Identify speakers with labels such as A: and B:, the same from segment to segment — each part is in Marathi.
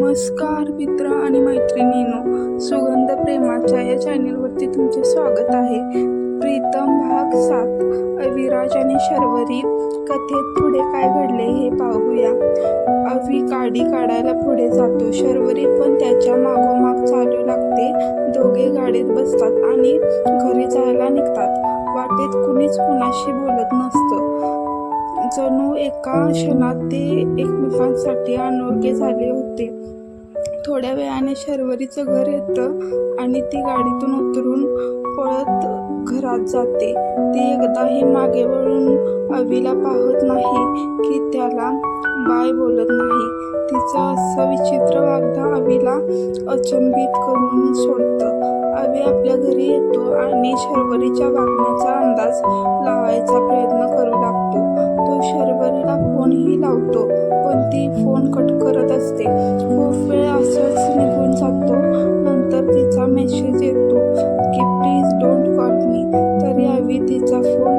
A: नमस्कार मित्र आणि मैत्रिणीनो सुगंध प्रेमाच्या या चॅनेलवरती तुमचे स्वागत आहे. प्रीतम भाग सात अविराज आणि शर्वरी कथेत पुढे काय घडले हे पाहूया. अवि गाडी काढायला पुढे जातो. शर्वरी पण त्याच्या मागोमाग चालू लागते. दोघे गाडीत बसतात आणि घरी जायला निघतात. वाटेत कुणीच कुणाशी बोलत नसतं. जणू एका क्षणात ते एकमेकांसाठी अनोळखे झाले होते. थोड्या वेळाने शर्वरीचं घर येतं आणि ती गाडीतून उतरून पळत घरात जाते. ती एकदाही मागे वळून अवीला पाहत नाही की त्याला बाय बोलत नाही. तिचं असं विचित्र वागणं अवीला अचंबित करून सोडतं. अवी आपल्या घरी येतो आणि शर्वरीच्या वागण्याचा अंदाज लावायचा फोनही लावतो पण ती फोन कट करत असते. खूप वेळ असंच निघून जातो. नंतर तिचा मेसेज येतो की प्लीज डोंट कॉल मी तरी यावेळी तिचा फोन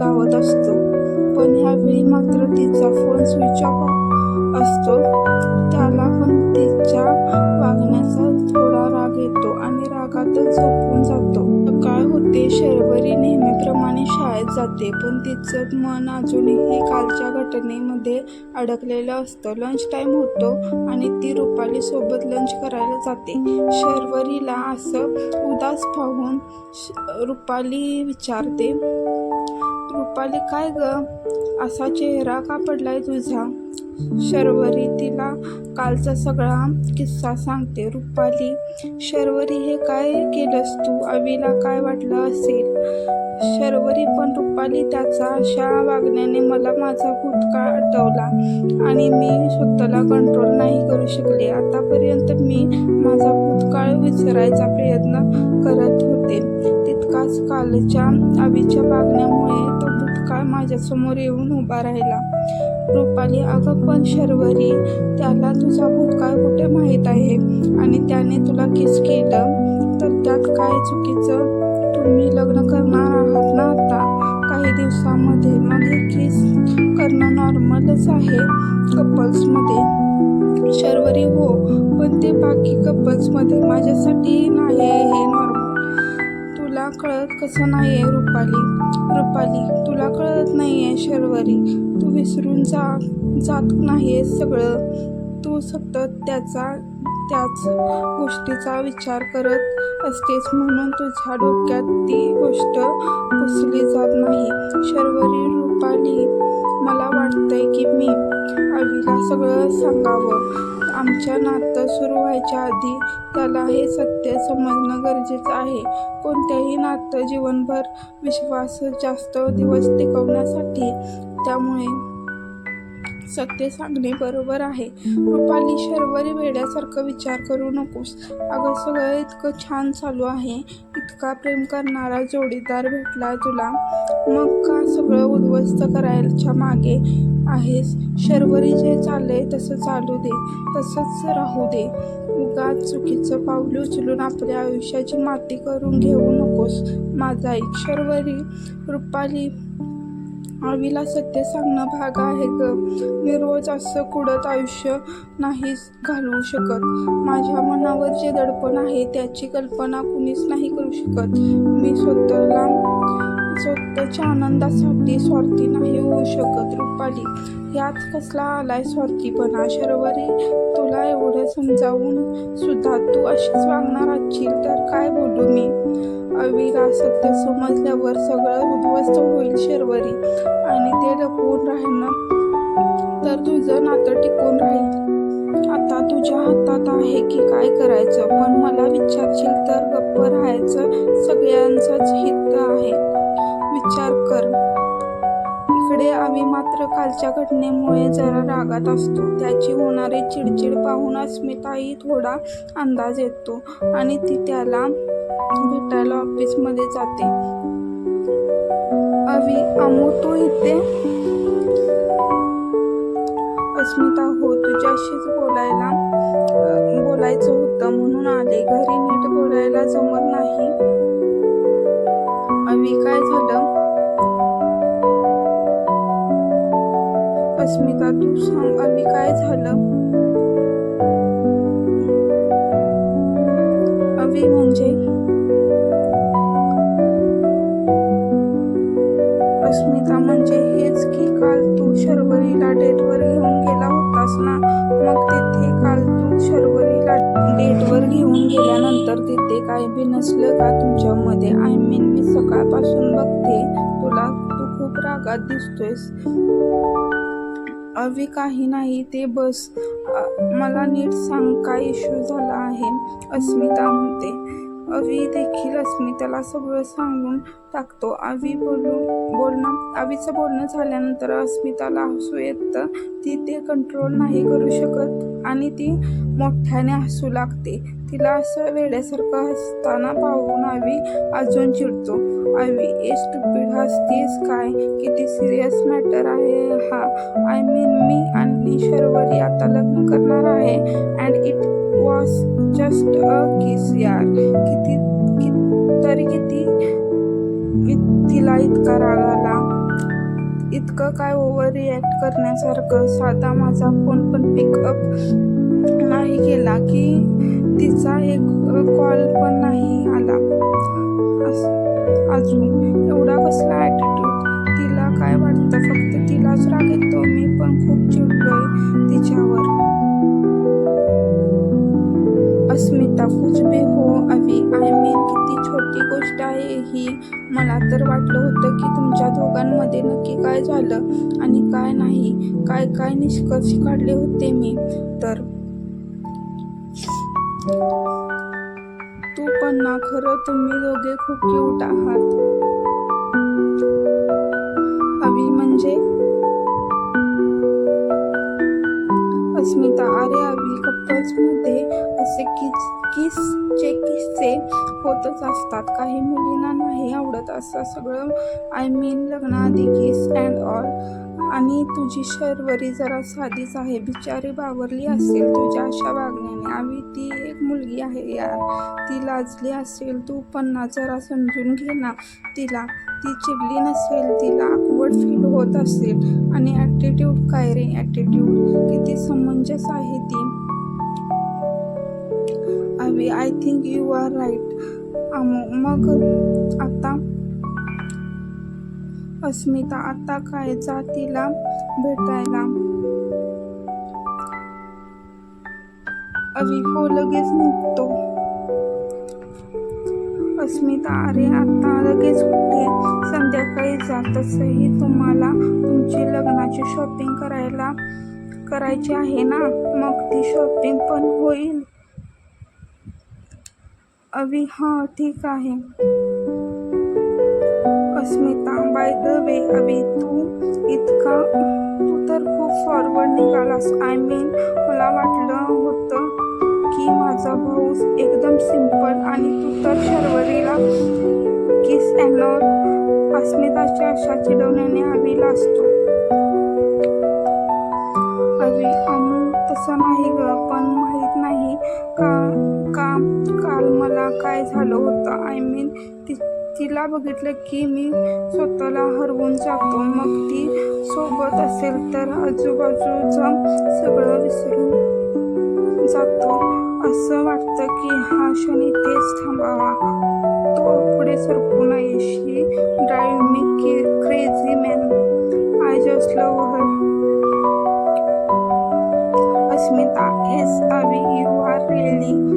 A: लावत असतो. पण ह्यावेळी मात्र तिचा फोन स्विच ऑफ असतो. जाते. पण तिचं मन अजूनही कालच्या घटनेमध्ये अडकलेलं असतं. लंच टाईम होतो आणि ती रुपाली सोबत लंच करायला जाते. शर्वरीला असं उदास पाहून श- रुपाली विचारते रुपाली काय ग? असा चेहरा का पडलाय तुझा? शर्वरी तिला कालचा सगळा किस्सा सांगते. रुपाली शर्वरी हे काय केलंस तू? अवीला काय वाटलं असेल? शर्वरी पण रुपाली त्याचा अशा वागण्याने मला माझा भूतकाळ आठवला आणि मी स्वतःला कंट्रोल नाही करू शकले. आतापर्यंत मी माझा भूतकाळ विसरायचा प्रयत्न करत होते. तितकाच कालच्या आवीच्या वागण्यामुळे तो भूतकाळ माझ्यासमोर येऊन उभा राहिला. रुपाली अगं पण शर्वरी त्याला तुझा भूतकाळ कुठे माहीत आहे? आणि त्याने तुला किस केलं तर त्यात काय चुकीचं तुम्ही लग्न करणार आहात ना आता? काही दिवसामध्ये मग हे किस करणं नॉर्मलच आहे कपल्समध्ये शर्वरी हो पण ते बाकी कपल्समध्ये माझ्यासाठी नाही हे नॉर्मल तुला कळत कसं नाही आहे रुपाली? रुपाली तुला कळत नाही आहे शर्वरी? तू विसरून जा जात नाही आहे सगळं. तू सतत त्याचा त्याच गोष्टीचा विचार करत असतेच म्हणून तुझ्या डोक्यात ती गोष्ट पुसली जात नाही. शर्वरी रुपाली मला वाटतंय की मी अवीला सगळं सांगावं. आमच्या नातं सुरू व्हायच्या आधी त्याला हे सत्य समजणं गरजेचं आहे. कोणत्याही नातं जीवनभर विश्वास जास्त दिवस टिकवण्यासाठी त्यामुळे सत्य सांगणे बरोबर आहे. रुपाली शर्वरी वेड्यासारखं विचार करू नकोस. अगं सगळं इतकं छान चालू आहे. इतका प्रेम करणारा जोडीदार भेटला तुला. मग का सगळं उद्ध्वस्त करायच्या मागे आहेस? शर्वरी जे चाललंय तसं चालू दे. तसंच राहू दे. उगाच चुकीचं पाऊल उचलून आपल्या आयुष्याची माती करून घेऊ नकोस. माझा एक शर्वरी रुपाली आवीला सत्य सांगणं भाग आहे ग. मी रोज असं कुडत आयुष्य नाही घालवू शकत. माझ्या मनावर जे दडपण आहे त्याची कल्पना कुणीच नाही करू शकत. मी स्वतःला स्वतःच्या आनंदासाठी स्वार्थी नाही होऊ शकत रुपाली. यात कसला आलाय स्वार्थीपणा? शर्वरी तुला एवढं समजावून सुद्धा तू अशीच वागणार असशील तर काय बोलू मी? अविगा सत्य समजल्यावर सगळं उद्ध्वस्त होईल शर्वरी. आणि ते लपवून राहणं तर तुझं नातं टिकून राहील. आता तुझ्या हातात आहे की काय करायचं? पण मला विचारशील तर गप्प राहायचं सगळ्यांचंच हित आहे. विचार कर. इकडे आम्ही मात्र कालच्या घटनेमुळे जरा रागात असतो. त्याची होणारी चिडचिड पाहून अस्मिताही थोडा अंदाज येतो. आणि ती त्याला भेटायला ऑफिसमध्ये जाते. अवी अमू तू इथे? अस्मिता हो तुझ्याशीच बोलायला बोलायचं होतं म्हणून आले. घरी नीट बोलायला जमत नाही. अवी काय झालं? अस्मिता तू सांग अवी काय झालं? अवी म्हणजे? म्हणजे तू शर्वरीला डेटवर घेऊन गेला होतास ना? मग तिथे काल तू शर्वरीला डेटवर घेऊन गेल्यानंतर तिथे काही बी नसलं का तुमच्यामध्ये आय मीन मी सकाळपासून बघते. तुला तू खूप रागात दिसतोयस. अवी काही नाही ते बस. मला नीट सांग काय इश्यू झाला आहे? अस्मिता म्हणते. अवी देखील अस्मिताला सगळं सांगून टाकतो. अवी बोलू बोलणं अवीचं बोलणं झाल्यानंतर अस्मिताला हसू येतं ती ते कंट्रोल नाही करू शकत आणि ती मोठ्याने हसू लागते. तिला असं वेड्यासारखं हसताना पाहून अवी अजून चिडतो. अवी ए स्टुपिड हसतीस काय? किती सिरियस मॅटर आहे हा. आय मीन मी आणि शर्वरी आता लग्न करणार आहे. And it was just a kiss यार. किती कि, तरी किती तिला इतका राग आला. इतकं काय ओव्हर रिॲक्ट करण्यासारखं साधा माझा फोन पण पिकअप नाही केला की तिचा एक कॉल पण नाही. निष्कर्ष काढले होते मी. तर तू पण ना खरं तुम्ही दोघे खूप क्यूट आहात. अवी म्हणजे? अस्मिता अरे अवी कपल्समध्ये असे किस किसचे किस्से होतच असतात. काही मुलींना नाही आवडत असं सगळं. आय मीन लग्नाआधी किस अँड ऑल आणि तुझी शर्वरी जरा साधीच आहे. बिचारी बावरली असेल तुझ्या अशा वागण्याने. आम्ही ती एक मुलगी आहे यार. ती लाजली असेल. तू पण ना जरा समजून घे ना तिला. ती चिडली नसेल तिला अकवर्ड फील होत असेल. आणि ॲटिट्यूड काय रे? ॲटिट्यूड किती समंजस आहे ती. हवी I think you are right मग आता अस्मिता आता काय जा तिला भेटायला अवी हो, लगेच निघतो. अस्मिता अरे आता लगेच कुठे संध्याकाळी जा तुम्हाला तुमची लग्नाची शॉपिंग करायला करायची आहे ना? मग ती शॉपिंग पण होईल. अवी हां ठीक आहे. अस्मिता बाय द वे अभि तू इतका तू तर खूप फॉरवर्ड निघालास. आय मीन मला वाटलं होतं की माझा भाऊ एकदम सिंपल आणि तू तर शर्वरीला किस अँड अस्मिताच्या अशा चिडवण्याने अवीला असतो काय झालं होतं. आय मीन ती तिला बघितलं की मी स्वतःला हरवून जातो. मग ती सोबत असेल तर आजूबाजूचं सगळं विसरून जातो. असं वाटतं की हा क्षण इथेच थांबावा. तो पुढे सरकू नये she drive me crazy man I just love her Asmita yes Avi you are really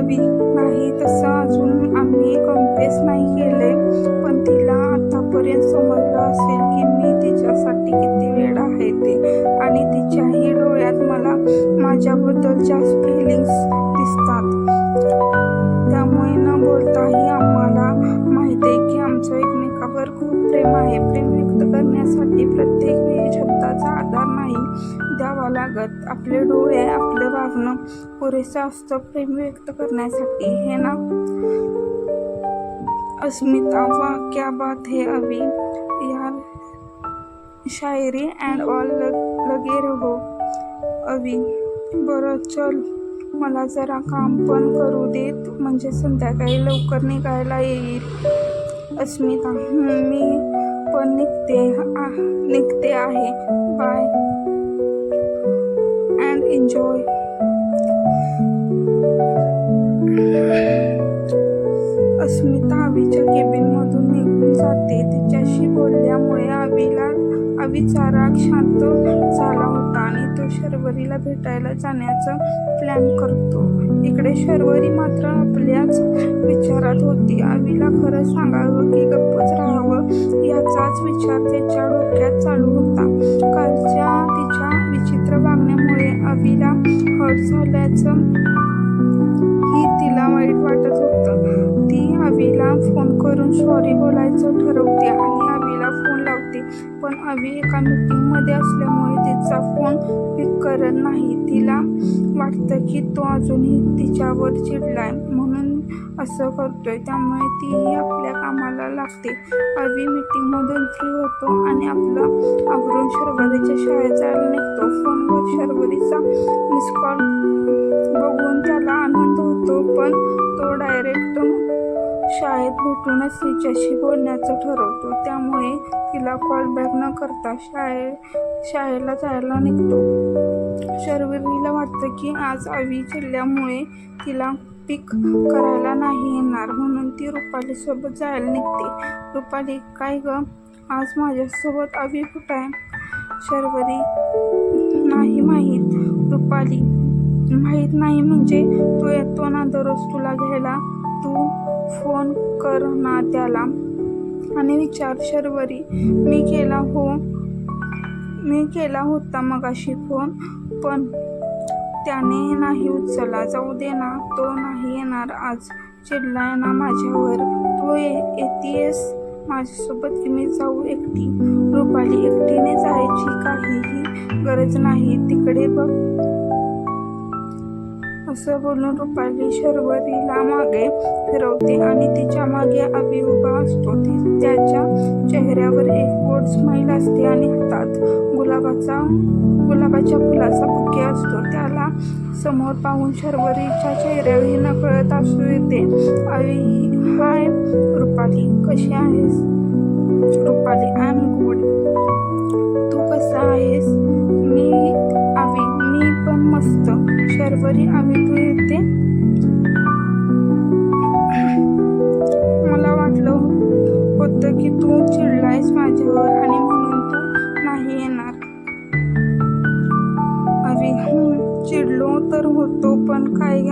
A: do नाही तसं अजून आम्ही कम्प्रेस नाही केले पण तिला आतापर्यंत समजलं असेल की मी तिच्यासाठी किती वेळ आहे ते. आणि तिच्याही डोळ्यात मला माझ्याबद्दलच्या फिलिंग्स दिसतात. त्यामुळे न बोलताही आम्हाला माहिती आहे की आमचं एकमेकावर खूप प्रेम आहे. प्रेम व्यक्त करण्यासाठी प्रत्येक वेळी शब्दाचा आधार नाही. द्यावा लागत. आपले डोळे आपलं वागणं पुरेसं असतं प्रेम व्यक्त करण्यासाठी. हे ना? अस्मिता वा क्या बात है अभी. यार शायरी अँड ऑल लगे रहो. अवी बरं चल. मला जरा काम पण करू देत. म्हणजे संध्याकाळी लवकर निघायला येईल. अस्मिता मी पण निघते निघते आहे. बाय एन्जॉय अस्मिता आवीच्या केबिनमधून निघून जाते. तिच्याशी बोलल्यामुळे आवीला अवीचा राग शांत झाला होता आणि तो शर्वरीला भेटायला जाण्याचा प्लॅन करतो. इकडे शर्वरी मात्र आपल्याच विचारात होती. आवीला खरं सांगावं की गप्पच राहावं याचाच विचार त्याच्या डोक्यात चालू होता. कालच्या तिच्या विचित्र वागण्यामुळे अवीला हर्ट झाल्याचं ही तिला वाईट वाटत होतं. ती अवीला फोन करून सॉरी बोलायचं ठरवते आणि अवीला फोन लावते. पण अवी एका मीटिंगमध्ये असल्यामुळे तिचा फोन पिक करत नाही. तिला वाटतं की तो अजूनही तिच्यावर चिडलाय म्हणून असं करतोय. त्यामुळे तीही आपल्या कामाला लागते. आवी मीटिंगमधून फ्री होतो आणि आपला आवरून शर्वरीच्या शाळेत जायला निघतो. फोनवर शर्वरीचा मिस कॉल बघून त्याला आनंद होतो पण तो डायरेक्ट शाळेत भेटूनच तिच्याशी बोलण्याचं ठरवतो. त्यामुळे तिला कॉल बॅक न करता शाळे शाळेला जायला निघतो. शर्वरीला वाटतं की आज अवी चिडल्यामुळे तिला पिक करायला नाही येणार म्हणून ती रुपालीसोबत जायला निघते. रुपाली काय ग? आज माझ्यासोबत आवी कुठं आहे? शर्वरी नाही माहीत. रुपाली माहीत नाही म्हणजे तो येतो ना दररोज तुला घ्यायला? तू फोन कर ना त्याला. आणि विचार शर्वरी मी केला हो मी केला होता मगाशी फोन पण त्याने नाही उचलला. जाऊ दे ना तो नाही येणार आज. चिडलाय ना माझ्यावर. तू ये येतेस माझ्यासोबत की मी जाऊ एकटी? रुपाली एकटीने जायची काहीही गरज नाही. तिकडे बघ. असं बोलून रुपाली शर्वरीला मागे फिरवते आणि तिच्यामागे अभि उभा असतो. ती त्याच्या चेहऱ्यावर एक गोड स्माईल असते आणि हातात गुलाबाचा गुलाबाच्या फुलाचा बुके असतो. त्याला समोर पाहून शर्वरीच्या चेहऱ्यावर नकळत असू येते. आई हाय रुपाली कशी आहेस? Rupali I am good. तू कसा आहेस? मी आवी मी पण मस्त. शर्वरी आवी तू येते? मला वाटलं होतं की तू चिडलायस माझ्यावर. तर होतो पण काय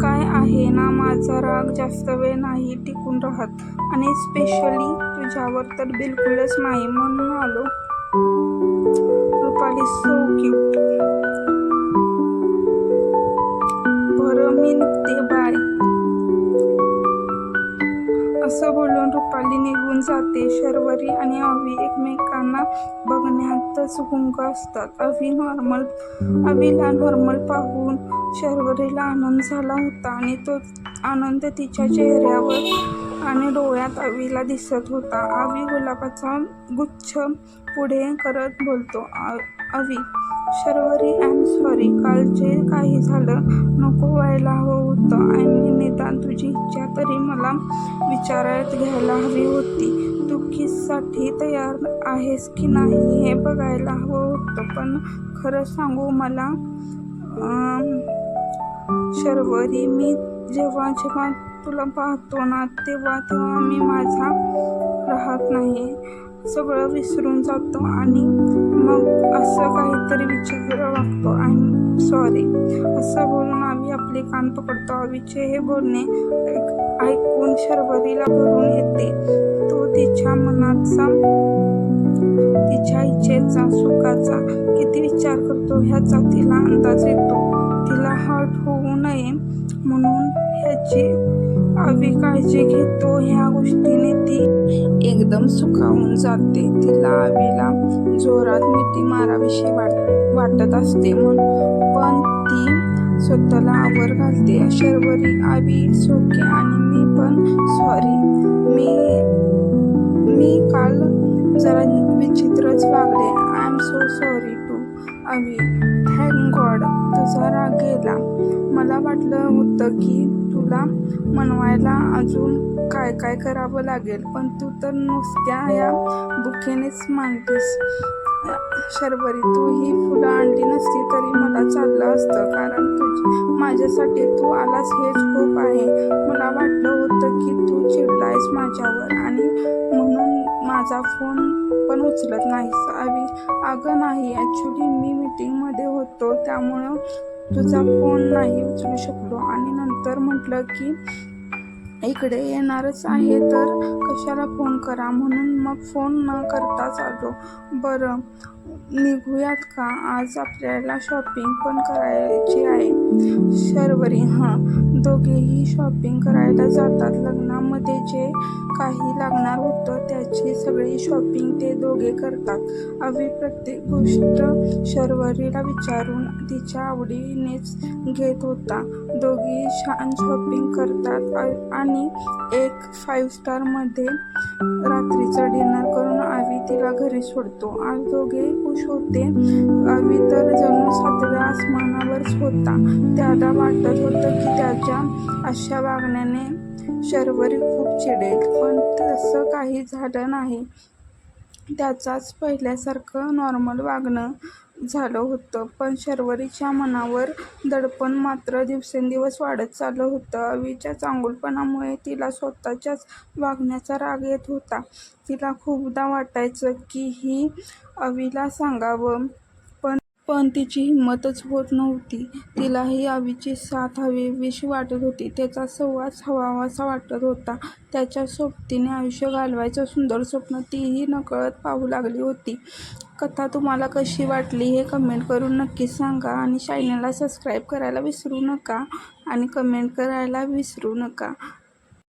A: काय आहे ना माझा राग? जास्त वेळ नाही टिकून राहत. आणि स्पेशली तुझ्यावर तर बिलकुलच नाही म्हणून आलो. रुपाली सो क्यूट बरं मी निघते. बाय असं बोलून रुपाली निघून जाते. शर्वरी आणि अवी एकमेकांना बघण्यातच गुंग असतात. अवी नॉर्मल अवीला नॉर्मल पाहून शर्वरीला आनंद झाला होता आणि तो आनंद तिच्या चेहऱ्यावर आणि डोळ्यात अवीला दिसत होता. अवी गुलाबाचा गुच्छ पुढे करत बोलतो Avi Sharvari I am sorry काल जे काही झालं नको व्हायला हवं होतं. आणि निदान तुझी इच्छा तरी मला विचारात घ्यायला हवी होती. तू किससाठी तयार आहेस की नाही हे बघायला हवं होतं. पण खरं सांगू मला शर्वरी मी जेव्हा जेव्हा तुला पाहतो ना तेव्हा तेव्हा मी माझा राहत नाही. सगळं विसरून जातो आणि मग असं काहीतरी विचार लागतो आय एम सॉरी असं बोलून आम्ही आपले कान पकडतो. अविचे हे बोलणे ऐक- ऐकून शर्वरीला भरून येते. तो तिच्या मनाचा तिच्या इच्छेचा सुखाचा किती विचार करतो ह्याचा तिला अंदाज येतो. तिला हर्ट होऊ नये म्हणून ह्याची आवी काळजी घेतो. ह्या गोष्टीने ती एकदम सुखावून जाते तिला आवीला. जोरात मिठी माराविषयी वाट वाटत असते म्हणून. पण ती स्वतःला आवर घालते. शर्वरी आवी सोके आणि मी पण सॉरी मी मी काल जरा विचित्रच वागले. I am so sorry to Avi. Thank God तुझा राग गेला. मला वाटलं होतं की तुला मनवायला अजून काय काय करावं लागेल? पण तू तर नुसत्या या बुकेनेच मानतेस शर्वरी तू ही फुलं आणली नसती तरी मला चाललं असतं कारण तुझ माझ्यासाठी तू आलास हेच खूप आहे. मला वाटलं होतं की तू चिडलायस माझ्यावर आणि म्हणून माझा फोन पण उचलत नाहीस. अवी अगं नाही ॲक्च्युली मी मीटिंगमध्ये होतो त्यामुळं तुझा फोन नाही उचलू शकलो. आणि नंतर म्हटलं की इकडे येणारच आहे तर कशाला फोन करा? म्हणून मग फोन न करताच आलो बरं निघूयात का? आज आपल्याला शॉपिंग पण करायची आहे. शर्वरी हां. दोघेही शॉपिंग करायला जातात. लग्नामध्ये जे काही लागणार होतं त्याची सगळी शॉपिंग ते दोघे करतात. अवी प्रत्येक गोष्ट शर्वरीला विचारून तिच्या आवडीनेच घेत होता. दोघी छान शॉपिंग करतात आणि एक फाईव्ह स्टारमध्ये रात्रीचं डिनर करून आवी तिला घरी सोडतो. आज दोघेही खुश होते. आवी तर जणू सातव्या आसमानावरच होता. त्याला वाटत होतं की त्याच्या अशा वागण्याने शर्वरी खूप चिडेल पण तसं काही झालं नाही. त्याचाच पहिल्यासारखं नॉर्मल वागणं झालं होतं पण शर्वरीच्या मनावर दडपण मात्र दिवसेंदिवस वाढत चाललं होतं. अवीच्या चांगुलपणामुळे तिला स्वतःच्याच वागण्याचा राग येत होता. तिला खूपदा वाटायचं की ही अवीला सांगावं. पण तिची हिंमतच होत नव्हती. तिलाही आवीची साथ हवीविशी वाटत होती. त्याचा सहवास हवावासा वाटत होता. त्याच्या सोबतीने आयुष्य घालवायचं सुंदर स्वप्न तीही नकळत पाहू लागली होती. कथा तुम्हाला कशी वाटली हे कमेंट करून नक्की सांगा आणि चॅनलला सबस्क्राईब करायला विसरू नका आणि कमेंट करायला विसरू नका.